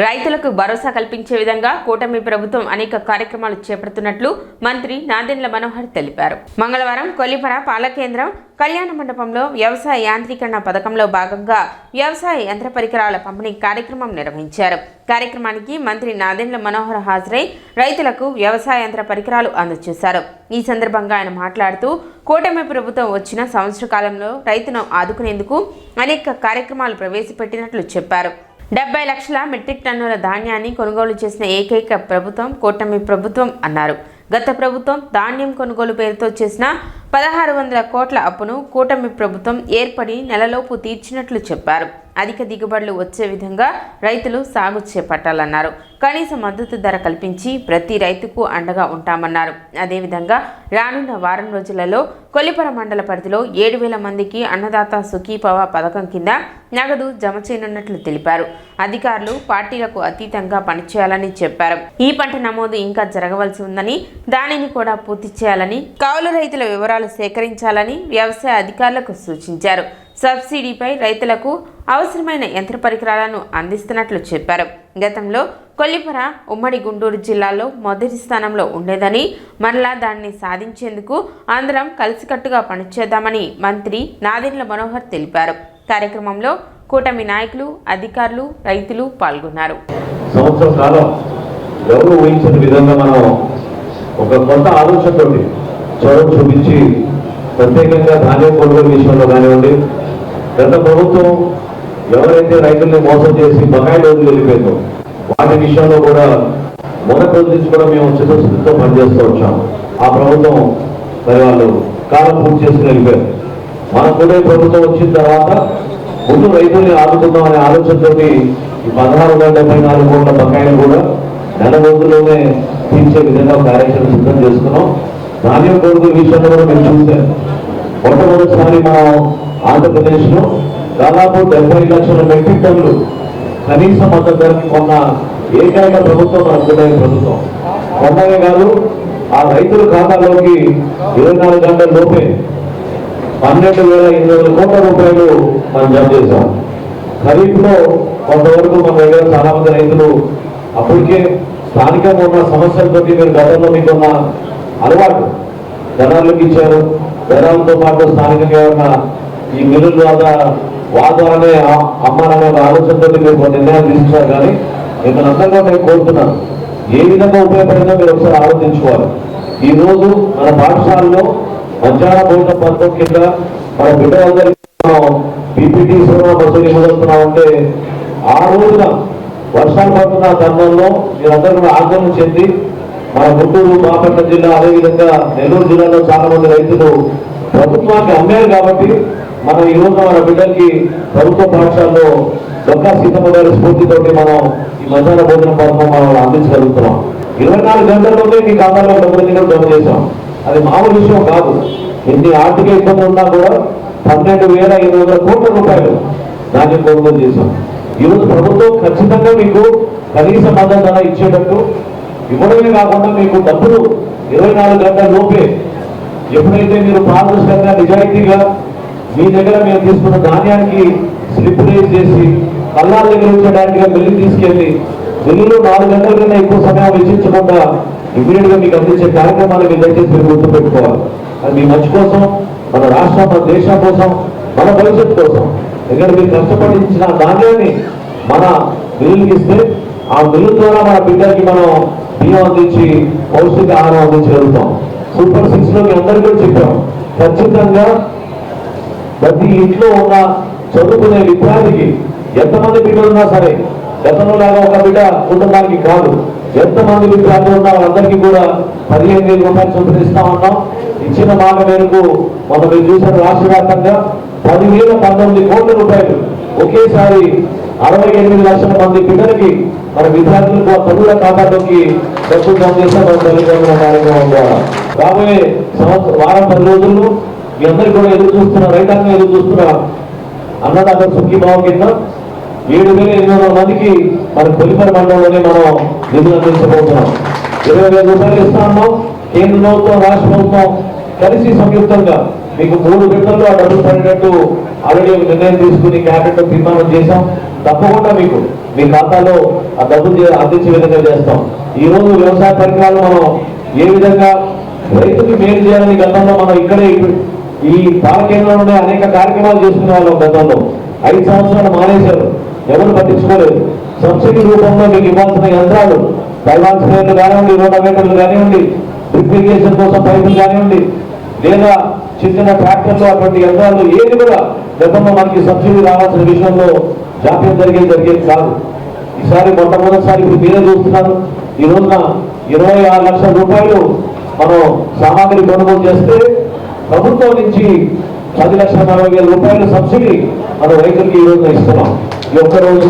రైతులకు భరోసా కల్పించే విధంగా కూటమి ప్రభుత్వం అనేక కార్యక్రమాలు చేపడుతున్నట్లు మంత్రి నాదెండ్ల మనోహర్ తెలిపారు. మంగళవారం కొల్లిపర పాలకేంద్రం కళ్యాణ మండపంలో వ్యవసాయ యాంత్రీకరణ పథకంలో భాగంగా వ్యవసాయ యంత్ర పరికరాల పంపిణీ కార్యక్రమం నిర్వహించారు. కార్యక్రమానికి మంత్రి నాదెండ్ల మనోహర్ హాజరై రైతులకు వ్యవసాయ యంత్ర పరికరాలు అందజేశారు. ఈ సందర్భంగా ఆయన మాట్లాడుతూ కూటమి ప్రభుత్వం వచ్చిన సంవత్సర కాలంలో రైతును ఆదుకునేందుకు అనేక కార్యక్రమాలు ప్రవేశపెట్టినట్లు చెప్పారు. డెబ్బై లక్షల మెట్రిక్ టన్నుల ధాన్యాన్ని కొనుగోలు చేసిన ఏకైక ప్రభుత్వం కూటమి ప్రభుత్వం అన్నారు. గత ప్రభుత్వం ధాన్యం కొనుగోలు పేరుతో చేసిన పదహారు వందల కోట్ల అప్పును కూటమి ప్రభుత్వం ఏర్పడి నెలలోపు తీర్చినట్లు చెప్పారు. అధిక దిగుబడులు వచ్చే విధంగా రైతులు సాగు చేపట్టాలన్నారు. కనీస మద్దతు ధర కల్పించి ప్రతి రైతుకు అండగా ఉంటామన్నారు. అదేవిధంగా రానున్న వారం రోజులలో కొల్లిపర మండల పరిధిలో ఏడు వేల మందికి అన్నదాత సుఖీభవ పథకం కింద నగదు జమ చేయనున్నట్లు తెలిపారు. అధికారులు పార్టీలకు అతీతంగా పనిచేయాలని చెప్పారు. ఈ పంట నమోదు ఇంకా జరగవలసి ఉందని దానిని కూడా పూర్తి చేయాలని కౌలు రైతుల వివరాలు సేకరించాలని వ్యవసాయ అధికారులకు సూచించారు. సబ్సిడీపై రైతులకు అవసరమైన యంత్ర పరికరాలను అందిస్తున్నట్లు చెప్పారు. గతంలో కొల్లిపర ఉమ్మడి గుంటూరు జిల్లాలో మొదటి స్థానంలో ఉండేదని మరలా దాన్ని సాధించేందుకు అందరం కలిసికట్టుగా పనిచేద్దామని మంత్రి నాదిర్ల మనోహర్ తెలిపారు. కార్యక్రమంలో కూటమి నాయకులు అధికారులు రైతులు పాల్గొన్నారు. సంవత్సరం కాలం ఎవరు విధంగా మనం ఒక కొత్త ఆలోచనతోటి చొరవ చూపించి ప్రత్యేకంగా ధాన్యం కొనుగోలు విషయంలో కానివ్వండి గత ప్రభుత్వం ఎవరైతే రైతుల్ని మోసం చేసి బకాయిలు రోజులు వెళ్ళిపోయిందో వాటి విషయంలో కూడా మొదటి రోజు నుంచి కూడా మేము చిత్తశుద్ధితో పనిచేస్తూ వచ్చాము. ఆ ప్రభుత్వం మరి వాళ్ళు కాలం పూర్తి చేసుకుని వెళ్ళిపోయారు. మనకు కూడా ప్రభుత్వం వచ్చిన తర్వాత ముందు రైతుల్ని ఆదుకుందాం అనే ఆలోచనతోటి ఈ పదహారు వందల డెబ్బై నాలుగు కోట్ల బకాయిలు కూడా నెల రోజుల్లోనే తీర్చే విధంగా కార్యాచరణ సిద్ధం చేసుకున్నాం. ధాన్యం కొడుకు విషయంలో కూడా మేము చూసాం మొట్టమొదటిసారి మనం ఆంధ్రప్రదేశ్లో దాదాపు డెబ్బై లక్షల మెట్రిక్ టన్నులు కనీస మద్దతు ధరకి కొన్న ఏకైక ప్రభుత్వం మన కూటమి ప్రభుత్వం. కొన్నవే కాదు ఆ రైతుల ఖాతాలోకి ఇరవై నాలుగు గంటల లోపే పన్నెండు వేల ఎనిమిది వందల కోట్ల రూపాయలు మనం జమ చేశాం. ఖరీఫ్లో కొంతవరకు మన దగ్గర చాలా మంది రైతులు అప్పటికే స్థానికంగా ఉన్న సమస్యలతో మీరు గతంలో మీకున్న అలవాటు. జనాలకు ఇచ్చారు. జనాలతో పాటు స్థానికంగా ఉన్న ఈ మిల్లుల ద్వారా వాదాలనే అమ్మాలనే ఒక ఆలోచనతో మీరు నిర్ణయాలు తీసుకున్నారు. కానీ మిమ్మల్ని అందరిగా నేను కోరుతున్నాను. ఏ విధంగా ఉపయోగపడిందో మీరు ఒకసారి ఆలోచించుకోవాలి. ఈ రోజు మన పాఠశాలలో మధ్యాహ్న భోజన పథకం కింద మన బిడ్డలందరికీ మనం పీపీటీ బస్సులు ఇవ్వగలుగుతున్నాం అంటే ఆ రోజున వర్షాలు పడుతున్న తరుణంలో మీరందరూ కూడా ఆందోళన చెంది మన గుంటూరు బాపట్ల జిల్లా అదేవిధంగా నెల్లూరు జిల్లాలో చాలా మంది రైతులు ప్రభుత్వానికి అమ్మారు కాబట్టి మనం ఈ రోజు మన బిడ్డలకి ప్రభుత్వ పాఠశాలలో దొక్కా సీతమ్మ గారి స్ఫూర్తితోటి మనం ఈ మధ్యాహ్న భోజన పథకం మనం అందించగలుగుతున్నాం. ఇరవై నాలుగు గంటల్లోనే మీ ఖాతాలో డబ్బులు దిగడం జమ చేశాం. అది మామూలు విషయం కాదు. ఎన్ని ఆర్థిక ఇబ్బందులు ఉన్నా కూడా పన్నెండు వేల ఐదు వందల కోట్ల రూపాయలు దాన్ని కొనుగోలు చేశాం. ఈరోజు ప్రభుత్వం ఖచ్చితంగా మీకు కనీస మద్దతు ధర ఇచ్చేటట్టు ఇవ్వడమే కాకుండా మీకు డబ్బులు ఇరవై నాలుగు గంటల లోపే ఎప్పుడైతే మీరు పారదర్శకంగా నిజాయితీగా మీ దగ్గర మేము తీసుకున్న ధాన్యానికి స్లిప్ రేజ్ చేసి కల్లాల దగ్గర ఉంచడానికిగా మిల్లు తీసుకెళ్ళి మిల్లులో నాలుగు గంటల కన్నా ఎక్కువ సమయం వెచ్చించకుండా ఇమీడియట్గా మీకు అందించే కార్యక్రమాలు మీరు దయచేసి మీరు గుర్తుపెట్టుకోవాలి. అది మీ మంచి కోసం మన రాష్ట్రం మన దేశం కోసం మన భవిష్యత్తు కోసం. ఎందుకంటే మీరు కష్టపడి ధాన్యాన్ని మన మిల్లుకి ఇస్తే ఆ మిల్లు ద్వారా మన బిడ్డలకి మనం బియ్యం అందించి పౌష్టిక ఆహారం అందించగలుగుతాం సూపర్ సిక్స్లో మీ అందరికీ చెప్పాం. ఖచ్చితంగా ప్రతి ఇంట్లో ఉన్న చదువుకునే విద్యార్థికి ఎంతమంది బిడ్డలు ఉన్నా సరే గతంలో లాగా ఒక బిడ్డ కుటుంబానికి కాదు. ఎంతమంది విద్యార్థులు ఉన్నా వాళ్ళందరికీ కూడా పదిహేను వేల రూపాయలు చొప్పున ఇస్తా ఉన్నాం. ఇచ్చిన మాట మేరకు మనం మీరు చూసిన రాష్ట్ర వ్యాప్తంగా పదివేల పంతొమ్మిది కోట్ల రూపాయలు ఒకేసారి అరవై ఎనిమిది లక్షల మంది పిల్లలకి మన విద్యార్థులకు ఆ తల్లుల ఖాతాలోకి డబ్బులు జమ చేస్తే మన తల్లిదండ్రుల కార్యక్రమం ద్వారా రాబోయే సంవత్సరం వారం పది రోజుల్లో మీ అందరికీ కూడా ఎదురు చూస్తున్న రైతాంగం ఎదురు చూస్తున్న అన్నదాత సుఖీభావం కింద ఏడు వేల ఎనిమిది వందల మందికి మన పొలిపర మండలంలోనే మనం నిధులు అందించబోతున్నాం. ఇరవై వేల రూపాయలు ఇస్తా ఉన్నాం. కేంద్ర ప్రభుత్వం రాష్ట్ర ప్రభుత్వం కలిసి సంయుక్తంగా మీకు మూడు విడతల్లో ఆ డబ్బులు పడినట్టు ఆల్రెడీ నిర్ణయం తీసుకుని క్యాబినెట్ తీర్మానం చేశాం. తప్పకుండా మీకు మీ ఖాతాలో ఆ డబ్బులు అందించే విధంగా చేస్తాం. ఈ రోజు వ్యవసాయ పరికరాలు మనం ఏ విధంగా రైతుకి మేలు చేయాలని గతంలో మనం ఇక్కడే ఈ పాలకేంద్రంలోనే అనేక కార్యక్రమాలు చేసుకునే వాళ్ళం గతంలో. ఐదు సంవత్సరాలు మానేశారు. ఎవరు పట్టించుకోలేదు. సబ్సిడీ రూపంలో మీకు ఇవ్వాల్సిన యంత్రాలు పైవాల్ స్ప్రేలు కానివ్వండి రోటోవేటర్లు కానివ్వండి డ్రిప్ ఇరిగేషన్ కోసం పైపులు కానివ్వండి లేదా చిన్న చిన్న ట్రాక్టర్లు అటువంటి యంత్రాలు ఏది కూడా గతంలో మనకి సబ్సిడీ రావాల్సిన విషయంలో జాప్యం జరిగేది జరిగేది కాదు. ఈసారి మొట్టమొదటిసారి ఇప్పుడు మీరే చూస్తున్నారు. ఈ రోజున ఇరవై ఆరు లక్షల రూపాయలు మనం సామాగ్రి కొనుగోలు చేస్తే ప్రభుత్వం నుంచి పది లక్షల నలభై వేల రూపాయలు సబ్సిడీ మనం రైతులకి ఈ రోజున ఇస్తున్నాం. ఈ ఒక్కరోజు